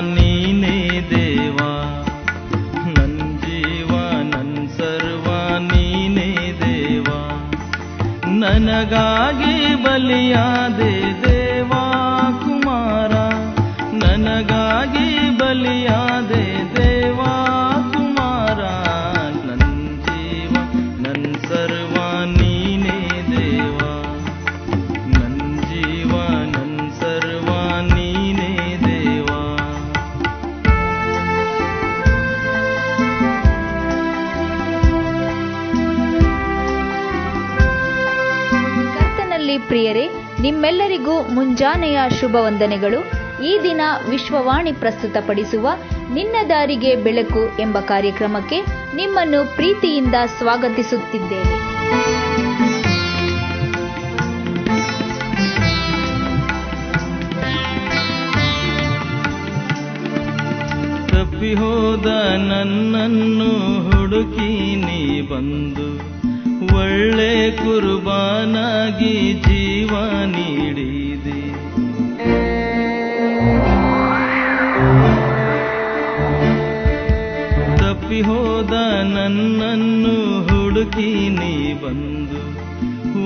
ನೀನೇ ದೇವಾ. ನನ್ ಜೀವ ನನ್ ನೀನೇ ದೇವಾ. ನನಗಾಗಿ ಬಲಿಯಾದೆ ಪ್ರಿಯರೇ, ನಿಮ್ಮೆಲ್ಲರಿಗೂ ಮುಂಜಾನೆಯ ಶುಭ ವಂದನೆಗಳು. ಈ ದಿನ ವಿಶ್ವವಾಣಿ ಪ್ರಸ್ತುತಪಡಿಸುವ ನಿನ್ನ ದಾರಿಗೆ ಬೆಳಕು ಎಂಬ ಕಾರ್ಯಕ್ರಮಕ್ಕೆ ನಿಮ್ಮನ್ನು ಪ್ರೀತಿಯಿಂದ ಸ್ವಾಗತಿಸುತ್ತಿದ್ದೇವೆ ಹೋದ ನನ್ನನ್ನು ಹುಡುಕಿ ನೀ ಬಂದು, ಒಳ್ಳೆ ಕುರ್ಬಾನಾಗಿ ಜೀವ ನೀಡಿದೆ. ತಪ್ಪಿ ಹೋದ ನನ್ನನ್ನು ಹುಡುಕಿ ನೀ ಬಂದು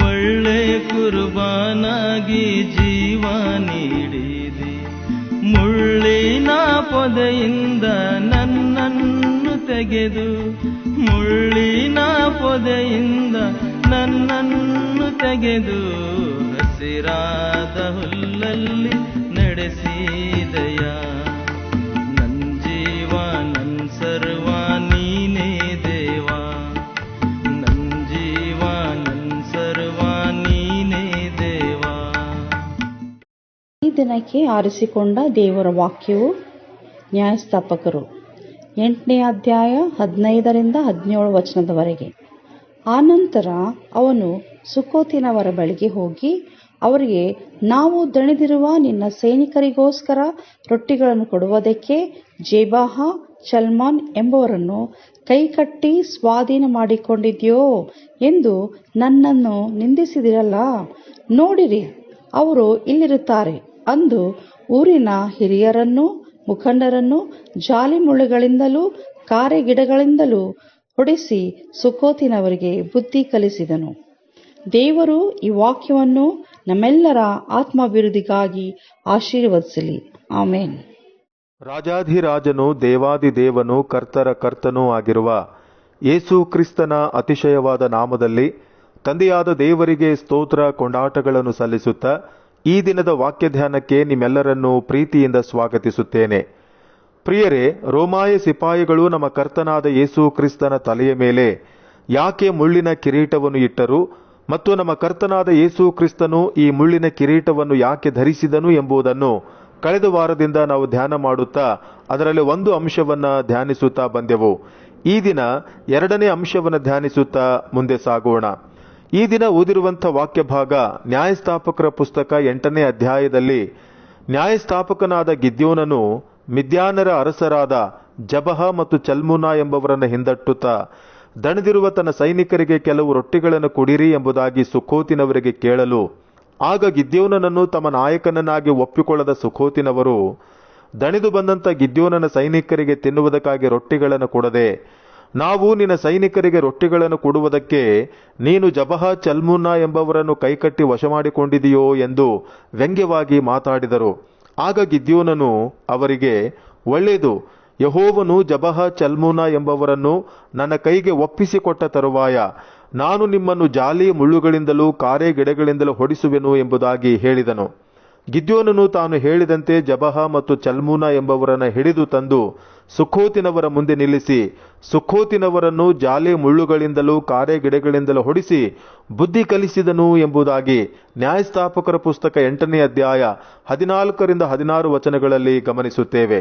ಒಳ್ಳೆ ಕುರ್ಬಾನಾಗಿ ಜೀವ ನೀಡಿದೆ. ಮುಳ್ಳಿನ ಪೊದೆಯಿಂದ ನನ್ನನ್ನು ತೆಗೆದು ಮುಳ್ಳಿನ ಪೊದೆಯಿಂದ ನನ್ನನ್ನು ತೆಗೆದು ಹಸಿರಾದ ಹುಲ್ಲಲ್ಲಿ ನಡೆಸಿದಯ. ನನ್ ಜೀವ, ನನ್ ಸರ್ವ, ನೀನೇ ದೇವಾ. ನನ್ ಜೀವ, ನನ್ ಸರ್ವ, ನೀನೇ ದೇವಾ. ಈ ದಿನಕ್ಕೆ ಆರಿಸಿಕೊಂಡ ದೇವರ ವಾಕ್ಯವು ನ್ಯಾಯಸ್ಥಾಪಕರು. ಎಂಟನೇ ಅಧ್ಯಾಯ ಹದಿನೈದರಿಂದ ಹದಿನೇಳು ವಚನದವರೆಗೆ. ಆನಂತರ ಅವನು ಸುಕೋತಿನವರ ಬಳಿಗೆ ಹೋಗಿ, ಅವರಿಗೆ, ನಾವು ದಣಿದಿರುವ ನಿನ್ನ ಸೈನಿಕರಿಗೋಸ್ಕರ ರೊಟ್ಟಿಗಳನ್ನು ಕೊಡುವುದಕ್ಕೆ ಜೇಬಾಹ, ಚಲ್ಮಾನ್ ಎಂಬವರನ್ನು ಕೈಕಟ್ಟಿ ಸ್ವಾಧೀನ ಮಾಡಿಕೊಂಡಿದ್ಯೋ ಎಂದು ನನ್ನನ್ನು ನಿಂದಿಸಿದಿರಲ್ಲ. ನೋಡಿರಿ, ಅವರು ಇಲ್ಲಿರುತ್ತಾರೆ ಅಂದು ಊರಿನ ಹಿರಿಯರನ್ನು ಮುಖಂಡರನ್ನು ಜಾಲಿಮುಳ್ಳುಗಳಿಂದಲೂ ಕಾರೆಗಿಡಗಳಿಂದಲೂ ಹೊಡಿಸಿ ಸುಖೋತಿನವರಿಗೆ ಬುದ್ಧಿ ಕಲಿಸಿದನು. ದೇವರು ಈ ವಾಕ್ಯವನ್ನು ನಮ್ಮೆಲ್ಲರ ಆತ್ಮಾಭಿವೃದ್ಧಿಗಾಗಿ ಆಶೀರ್ವದಿಸಲಿ. ಆಮೇನ್. ರಾಜಾಧಿರಾಜನು ದೇವಾದಿದೇವನು ಕರ್ತರ ಕರ್ತನೂ ಆಗಿರುವ ಯೇಸು ಕ್ರಿಸ್ತನ ಅತಿಶಯವಾದ ನಾಮದಲ್ಲಿ ತಂದೆಯಾದ ದೇವರಿಗೆ ಸ್ತೋತ್ರ ಕೊಂಡಾಟಗಳನ್ನು ಸಲ್ಲಿಸುತ್ತಾ ಈ ದಿನದ ವಾಕ್ಯ ಧ್ಯಾನಕ್ಕೆ ನಿಮ್ಮೆಲ್ಲರನ್ನೂ ಪ್ರೀತಿಯಿಂದ ಸ್ವಾಗತಿಸುತ್ತೇನೆ. ಪ್ರಿಯರೇ, ರೋಮಾಯ ಸಿಪಾಯಿಗಳು ನಮ್ಮ ಕರ್ತನಾದ ಯೇಸು ಕ್ರಿಸ್ತನ ತಲೆಯ ಮೇಲೆ ಯಾಕೆ ಮುಳ್ಳಿನ ಕಿರೀಟವನ್ನು ಇಟ್ಟರು ಮತ್ತು ನಮ್ಮ ಕರ್ತನಾದ ಯೇಸು ಕ್ರಿಸ್ತನು ಈ ಮುಳ್ಳಿನ ಕಿರೀಟವನ್ನು ಯಾಕೆ ಧರಿಸಿದನು ಎಂಬುದನ್ನು ಕಳೆದ ವಾರದಿಂದ ನಾವು ಧ್ಯಾನ ಮಾಡುತ್ತಾ ಅದರಲ್ಲಿ ಒಂದು ಅಂಶವನ್ನು ಧ್ಯಾನಿಸುತ್ತಾ ಬಂದೆವು. ಈ ದಿನ ಎರಡನೇ ಅಂಶವನ್ನು ಧ್ಯಾನಿಸುತ್ತಾ ಮುಂದೆ ಸಾಗೋಣ. ಈ ದಿನ ಓದಿರುವಂಥ ವಾಕ್ಯ ಭಾಗ ನ್ಯಾಯಸ್ಥಾಪಕರ ಪುಸ್ತಕ ಎಂಟನೇ ಅಧ್ಯಾಯದಲ್ಲಿ ನ್ಯಾಯಸ್ಥಾಪಕನಾದ ಗಿದ್ಯೋನನು ಮಿದ್ಯಾನರ ಅರಸರಾದ ಜಬಹ ಮತ್ತು ಚಲ್ಮುನಾ ಎಂಬವರನ್ನು ಹಿಂದಟ್ಟುತ್ತಾ, ದಣಿದಿರುವ ತನ್ನ ಸೈನಿಕರಿಗೆ ಕೆಲವು ರೊಟ್ಟಿಗಳನ್ನು ಕೊಡಿರಿ ಎಂಬುದಾಗಿ ಸುಖೋತಿನವರಿಗೆ ಕೇಳಲು, ಆಗ ಗಿದ್ಯೋನನನ್ನು ತಮ್ಮ ನಾಯಕನನ್ನಾಗಿ ಒಪ್ಪಿಕೊಳ್ಳದ ಸುಖೋತಿನವರು, ದಣಿದು ಬಂದಂತ ಗಿದ್ಯೋನನ ಸೈನಿಕರಿಗೆ ತಿನ್ನುವುದಕ್ಕಾಗಿ ರೊಟ್ಟಿಗಳನ್ನು ಕೊಡದೆ, ನಾವು ನಿನ್ನ ಸೈನಿಕರಿಗೆ ರೊಟ್ಟಿಗಳನ್ನು ಕೊಡುವುದಕ್ಕೆ ನೀನು ಜಬಹ ಚಲ್ಮುನ್ನಾ ಎಂಬವರನ್ನು ಕೈಕಟ್ಟಿ ವಶ ಮಾಡಿಕೊಂಡಿದೆಯೋ ಎಂದು ವ್ಯಂಗ್ಯವಾಗಿ ಮಾತಾಡಿದರು. ಆಗ ಗಿದ್ಯೋನನು ಅವರಿಗೆ, ಒಳ್ಳೆಯದು. ಯಹೋವನು ಜಬಹ ಚಲ್ಮೂನ ಎಂಬವರನ್ನು ನನ್ನ ಕೈಗೆ ಒಪ್ಪಿಸಿಕೊಟ್ಟ ತರುವಾಯ, ನಾನು ನಿಮ್ಮನ್ನು ಜಾಲಿ ಮುಳ್ಳುಗಳಿಂದಲೂ, ಕಾರೆ ಗಿಡಗಳಿಂದಲೂ ಹೊಡಿಸುವೆನು ಎಂಬುದಾಗಿ ಹೇಳಿದನು. ಗಿದ್ಯೋನನು ತಾನು ಹೇಳಿದಂತೆ ಜಬಹ ಮತ್ತು ಚಲ್ಮೂನ ಎಂಬವರನ್ನು ಹಿಡಿದು ತಂದು ಸುಖೋತಿನವರ ಮುಂದೆ ನಿಲ್ಲಿಸಿ ಸುಖೋತಿನವರನ್ನು ಜಾಲೆ ಮುಳ್ಳುಗಳಿಂದಲೂ ಕಾರೆ ಗಿಡಗಳಿಂದಲೂ ಹೊಡಿಸಿ ಬುದ್ಧಿ ಕಲಿಸಿದನು ಎಂಬುದಾಗಿ ನ್ಯಾಯಸ್ಥಾಪಕರ ಪುಸ್ತಕ ಎಂಟನೇ ಅಧ್ಯಾಯ ಹದಿನಾಲ್ಕರಿಂದ ಹದಿನಾರು ವಚನಗಳಲ್ಲಿ ಗಮನಿಸುತ್ತೇವೆ.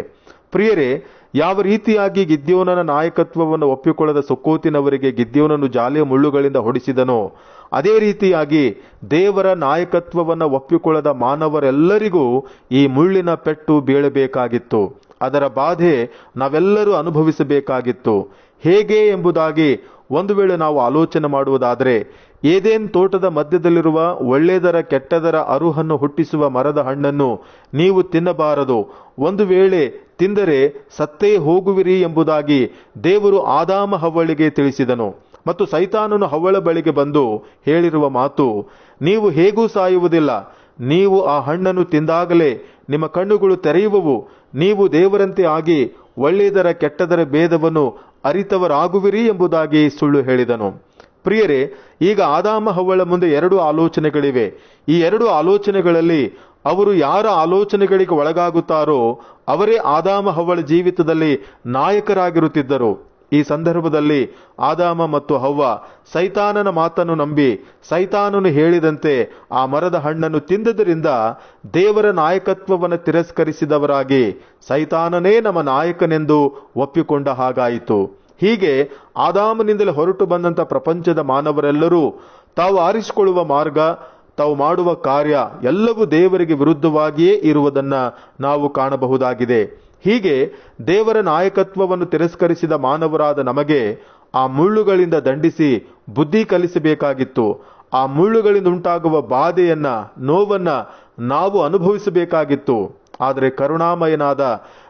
ಪ್ರಿಯರೇ, ಯಾವ ರೀತಿಯಾಗಿ ಗಿದ್ಯೋನನ ನಾಯಕತ್ವವನ್ನು ಒಪ್ಪಿಕೊಳ್ಳದ ಸುಕ್ಕೋತಿನವರಿಗೆ ಗಿದ್ಯೋನನ್ನು ಜಾಲಿಯ ಮುಳ್ಳುಗಳಿಂದ ಹೊಡಿಸಿದನೋ, ಅದೇ ರೀತಿಯಾಗಿ ದೇವರ ನಾಯಕತ್ವವನ್ನು ಒಪ್ಪಿಕೊಳ್ಳದ ಮಾನವರೆಲ್ಲರಿಗೂ ಈ ಮುಳ್ಳಿನ ಪೆಟ್ಟು ಬೀಳಬೇಕಾಗಿತ್ತು. ಅದರ ಬಾಧೆ ನಾವೆಲ್ಲರೂ ಅನುಭವಿಸಬೇಕಾಗಿತ್ತು. ಹೇಗೆ ಎಂಬುದಾಗಿ ಒಂದು ವೇಳೆ ನಾವು ಆಲೋಚನೆ ಮಾಡುವುದಾದರೆ, ಏದೇನ್ ತೋಟದ ಮಧ್ಯದಲ್ಲಿರುವ ಒಳ್ಳೆಯದರ ಕೆಟ್ಟದರ ಅರುಹನ್ನು ಹುಟ್ಟಿಸುವ ಮರದ ಹಣ್ಣನ್ನು ನೀವು ತಿನ್ನಬಾರದು. ಒಂದು ವೇಳೆ ತಿಂದರೆ ಸತ್ತೇ ಹೋಗುವಿರಿ ಎಂಬುದಾಗಿ ದೇವರು ಆದಾಮ ಹವ್ವಳಿಗೆ ತಿಳಿಸಿದನು. ಮತ್ತು ಸೈತಾನನು ಹವ್ವಳ ಬಳಿಗೆ ಬಂದು ಹೇಳಿರುವ ಮಾತು, ನೀವು ಹೇಗೂ ಸಾಯುವುದಿಲ್ಲ. ನೀವು ಆ ಹಣ್ಣನ್ನು ತಿಂದಾಗಲೇ ನಿಮ್ಮ ಕಣ್ಣುಗಳು ತೆರೆಯುವವು. ನೀವು ದೇವರಂತೆ ಆಗಿ ಒಳ್ಳೆಯದರ ಕೆಟ್ಟದರ ಭೇದವನ್ನು ಅರಿತವರಾಗುವಿರಿ ಎಂಬುದಾಗಿ ಸುಳ್ಳು ಹೇಳಿದನು. ಪ್ರಿಯರೇ, ಈಗ ಆದಾಮ ಹವ್ವಳ ಮುಂದೆ ಎರಡು ಆಲೋಚನೆಗಳಿವೆ. ಈ ಎರಡು ಆಲೋಚನೆಗಳಲ್ಲಿ ಅವರು ಯಾರ ಆಲೋಚನೆಗಳಿಗೆ ಒಳಗಾಗುತ್ತಾರೋ, ಅವರೇ ಆದಾಮ ಹವ್ವಳ ಜೀವಿತದಲ್ಲಿ ನಾಯಕರಾಗಿರುತ್ತಿದ್ದರು. ಈ ಸಂದರ್ಭದಲ್ಲಿ ಆದಾಮ ಮತ್ತು ಹವ್ವ ಸೈತಾನನ ಮಾತನ್ನು ನಂಬಿ, ಸೈತಾನನು ಹೇಳಿದಂತೆ ಆ ಮರದ ಹಣ್ಣನ್ನು ತಿಂದದರಿಂದ ದೇವರ ನಾಯಕತ್ವವನ್ನು ತಿರಸ್ಕರಿಸಿದವರಾಗಿ ಸೈತಾನನೇ ನಮ್ಮ ನಾಯಕನೆಂದು ಒಪ್ಪಿಕೊಂಡ ಹಾಗಾಯಿತು. ಹೀಗೆ ಆದಾಮನಿಂದಲೇ ಹೊರಟು ಬಂದಂತ ಪ್ರಪಂಚದ ಮಾನವರೆಲ್ಲರೂ ತಾವು ಆರಿಸಿಕೊಳ್ಳುವ ಮಾರ್ಗ, ತಾವು ಮಾಡುವ ಕಾರ್ಯ ಎಲ್ಲವೂ ದೇವರಿಗೆ ವಿರುದ್ಧವಾಗಿಯೇ ಇರುವುದನ್ನ ನಾವು ಕಾಣಬಹುದಾಗಿದೆ. ಹೀಗೆ ದೇವರ ನಾಯಕತ್ವವನ್ನು ತಿರಸ್ಕರಿಸಿದ ಮಾನವರಾದ ನಮಗೆ ಆ ಮುಳ್ಳುಗಳಿಂದ ದಂಡಿಸಿ ಬುದ್ಧಿ ಕಲಿಸಬೇಕಾಗಿತ್ತು. ಆ ಮುಳ್ಳುಗಳಿಂದ ಉಂಟಾಗುವ ಬಾಧೆಯನ್ನ, ನೋವನ್ನ ನಾವು ಅನುಭವಿಸಬೇಕಾಗಿತ್ತು. ಆದರೆ ಕರುಣಾಮಯನಾದ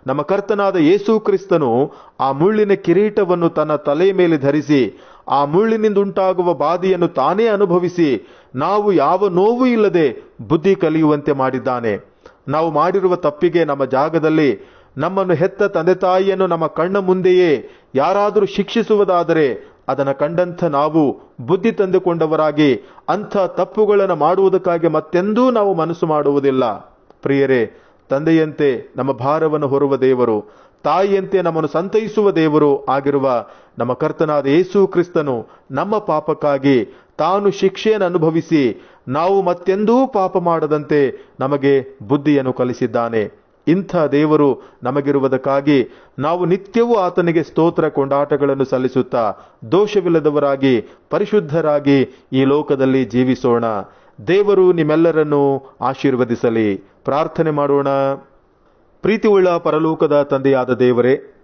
ನಮ್ಮ ಕರ್ತನಾದ ಯೇಸು ಕ್ರಿಸ್ತನು ಆ ಮುಳ್ಳಿನ ಕಿರೀಟವನ್ನು ತನ್ನ ತಲೆಯ ಮೇಲೆ ಧರಿಸಿ ಆ ಮುಳ್ಳಿನಿಂದ ಉಂಟಾಗುವ ಬಾಧೆಯನ್ನು ತಾನೇ ಅನುಭವಿಸಿ ನಾವು ಯಾವ ನೋವು ಇಲ್ಲದೆ ಬುದ್ಧಿ ಕಲಿಯುವಂತೆ ಮಾಡಿದ್ದಾನೆ. ನಾವು ಮಾಡಿರುವ ತಪ್ಪಿಗೆ ನಮ್ಮ ಜಾಗದಲ್ಲಿ ನಮ್ಮನ್ನು ಹೆತ್ತ ತಂದೆ ತಾಯಿಯನ್ನು ನಮ್ಮ ಕಣ್ಣ ಮುಂದೆಯೇ ಯಾರಾದರೂ ಶಿಕ್ಷಿಸುವುದಾದರೆ ಅದನ್ನು ಕಂಡಂಥ ನಾವು ಬುದ್ಧಿ ತಂದುಕೊಂಡವರಾಗಿ ಅಂಥ ತಪ್ಪುಗಳನ್ನು ಮಾಡುವುದಕ್ಕಾಗಿ ಮತ್ತೆಂದೂ ನಾವು ಮನಸ್ಸು ಮಾಡುವುದಿಲ್ಲ. ಪ್ರಿಯರೇ ತಂದೆಯಂತೆ ನಮ್ಮ ಭಾರವನ್ನು ಹೊರುವ ದೇವರು, ತಾಯಿಯಂತೆ ನಮ್ಮನ್ನು ಸಂತೈಸುವ ದೇವರು ಆಗಿರುವ ನಮ್ಮ ಕರ್ತನಾದ ಯೇಸು ಕ್ರಿಸ್ತನು ನಮ್ಮ ಪಾಪಕ್ಕಾಗಿ ತಾನು ಶಿಕ್ಷೆಯನ್ನು ಅನುಭವಿಸಿ ನಾವು ಮತ್ತೆಂದೂ ಪಾಪ ಮಾಡದಂತೆ ನಮಗೆ ಬುದ್ಧಿಯನ್ನು ಕಲಿಸಿದ್ದಾನೆ. ಇಂಥ ದೇವರು ನಮಗಿರುವುದಕ್ಕಾಗಿ ನಾವು ನಿತ್ಯವೂ ಆತನಿಗೆ ಸ್ತೋತ್ರ ಕೊಂಡಾಟಗಳನ್ನು ಸಲ್ಲಿಸುತ್ತಾ ದೋಷವಿಲ್ಲದವರಾಗಿ ಪರಿಶುದ್ಧರಾಗಿ ಈ ಲೋಕದಲ್ಲಿ ಜೀವಿಸೋಣ. ದೇವರು ನಿಮ್ಮೆಲ್ಲರನ್ನು ಆಶೀರ್ವದಿಸಲಿ. ಪ್ರಾರ್ಥನೆ ಮಾಡೋಣ. ಪ್ರೀತಿಯುಳ್ಳ ಪರಲೋಕದ ತಂದೆಯಾದ ದೇವರೇ,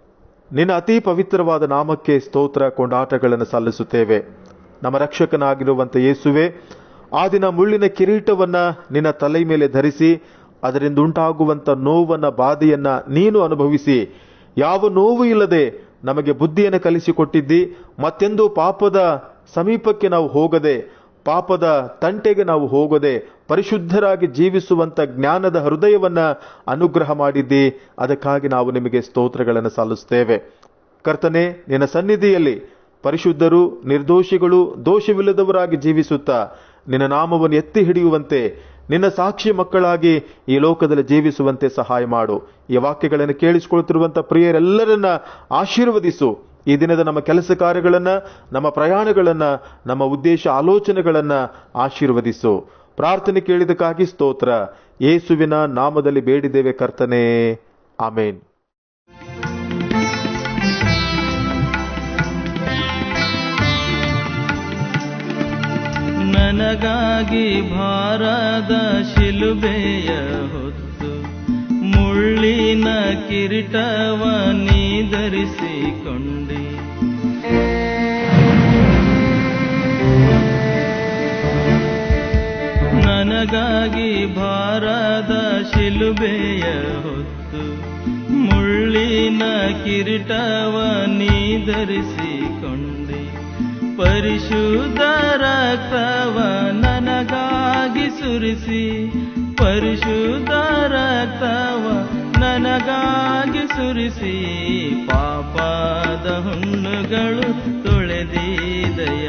ನಿನ್ನ ಅತಿ ಪವಿತ್ರವಾದ ನಾಮಕ್ಕೆ ಸ್ತೋತ್ರ ಕೊಂಡಾಟಗಳನ್ನು ಸಲ್ಲಿಸುತ್ತೇವೆ. ನಮ್ಮ ರಕ್ಷಕನಾಗಿರುವಂಥ ಯೇಸುವೆ, ಆ ದಿನ ಮುಳ್ಳಿನ ಕಿರೀಟವನ್ನ ನಿನ್ನ ತಲೆ ಮೇಲೆ ಧರಿಸಿ ಅದರಿಂದ ಉಂಟಾಗುವಂಥ ನೋವನ್ನ ಬಾಧೆಯನ್ನ ನೀನು ಅನುಭವಿಸಿ. ಯಾವ ನೋವು ಇಲ್ಲದೆ ನಮಗೆ ಬುದ್ಧಿಯನ್ನು ಕಲಿಸಿಕೊಟ್ಟಿದ್ದಿ, ಮತ್ತೆಂದು ಪಾಪದ ಸಮೀಪಕ್ಕೆ ನಾವು ಹೋಗದೆ ಪಾಪದ ತಂಟೆಗೆ ನಾವು ಹೋಗದೆ ಪರಿಶುದ್ಧರಾಗಿ ಜೀವಿಸುವಂತ ಜ್ಞಾನದ ಹೃದಯವನ್ನ ಅನುಗ್ರಹ ಮಾಡಿದ್ದಿ. ಅದಕ್ಕಾಗಿ ನಾವು ನಿಮಗೆ ಸ್ತೋತ್ರಗಳನ್ನು ಸಲ್ಲಿಸ್ತೇವೆ ಕರ್ತನೆ, ನಿನ್ನ ಸನ್ನಿಧಿಯಲ್ಲಿ ಪರಿಶುದ್ಧರು, ನಿರ್ದೋಷಿಗಳು, ದೋಷವಿಲ್ಲದವರಾಗಿ ಜೀವಿಸುತ್ತಾ ನಿನ್ನ ನಾಮವನ್ನು ಎತ್ತಿ ಹಿಡಿಯುವಂತೆ, ನಿನ್ನ ಸಾಕ್ಷಿ ಮಕ್ಕಳಾಗಿ ಈ ಲೋಕದಲ್ಲಿ ಜೀವಿಸುವಂತೆ ಸಹಾಯ ಮಾಡು. ಈ ವಾಕ್ಯಗಳನ್ನು ಕೇಳಿಸಿಕೊಳ್ತಿರುವಂಥ ಪ್ರಿಯರೆಲ್ಲರನ್ನ ಆಶೀರ್ವದಿಸು. ಈ ದಿನದ ನಮ್ಮ ಕೆಲಸ ಕಾರ್ಯಗಳನ್ನ, ನಮ್ಮ ಪ್ರಯಾಣಗಳನ್ನ, ನಮ್ಮ ಉದ್ದೇಶ ಆಲೋಚನೆಗಳನ್ನ ಆಶೀರ್ವದಿಸು. ಪ್ರಾರ್ಥನೆ ಕೇಳಿದಕ್ಕಾಗಿ ಸ್ತೋತ್ರ. ಯೇಸುವಿನ ನಾಮದಲ್ಲಿ ಬೇಡಿದ್ದೇವೆ ಕರ್ತನೆ. ಆಮೇನ್. ನನಗಾಗಿ ಭಾರದ ಶಿಲುಬೆಯ ಹೊತ್ತು, ಮುಳ್ಳಿನ ಕಿರೀಟವ ನೀ ಧರಿಸಿಕೊಂಡೆ ನನಗಾಗಿ ಭಾರದ ಶಿಲುಬೆಯ ಹೊತ್ತು, ಮುಳ್ಳಿನ ಕಿರೀಟವ ನೀ ಧರಿಸಿಕೊಂಡೆ. ಪರಿಶುದ್ಧ ರಕ್ತವ ನನಗಾಗಿ ಸುರಿಸಿ, ಪರಿಶುದ್ಧ ರಕ್ತವ ನನಗಾಗಿ ಸುರಿಸಿ. ಪಾಪದ ಹುಣ್ಣುಗಳು ತೊಳೆದಿದಯ